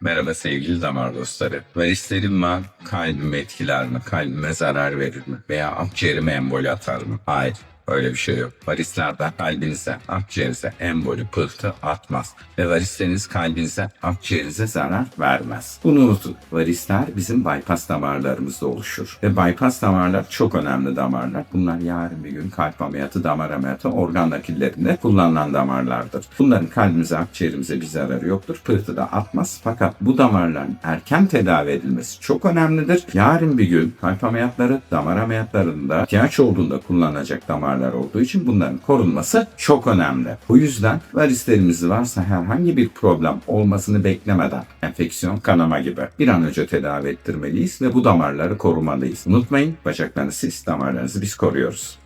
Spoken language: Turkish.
Merhaba sevgili damar dostları. Varislerim var, kalbimi etkiler mi, kalbime zarar verir mi veya akciğerime emboli atar mı? Hayır. Öyle bir şey yok. Varislerden kalbinize, akciğerinize emboli pıhtı atmaz. Ve varisleriniz kalbinize, akciğerinize zarar vermez. Bunu unutun. Varisler bizim bypass damarlarımızda oluşur. Ve bypass damarlar çok önemli damarlar. Bunlar yarın bir gün kalp ameliyatı, damar ameliyatı, organ nakillerinde kullanılan damarlardır. Bunların kalbimize, akciğerimize bir zararı yoktur. Pıhtı da atmaz. Fakat bu damarların erken tedavi edilmesi çok önemlidir. Yarın bir gün kalp ameliyatları, damar ameliyatlarında ihtiyaç olduğunda kullanacak damarlar olduğu için bunların korunması çok önemli. Bu yüzden varislerimiz varsa herhangi bir problem olmasını beklemeden enfeksiyon, kanama gibi bir an önce tedavi ettirmeliyiz ve bu damarları korumalıyız. Unutmayın bacaklarınızı siz, damarlarınızı biz koruyoruz.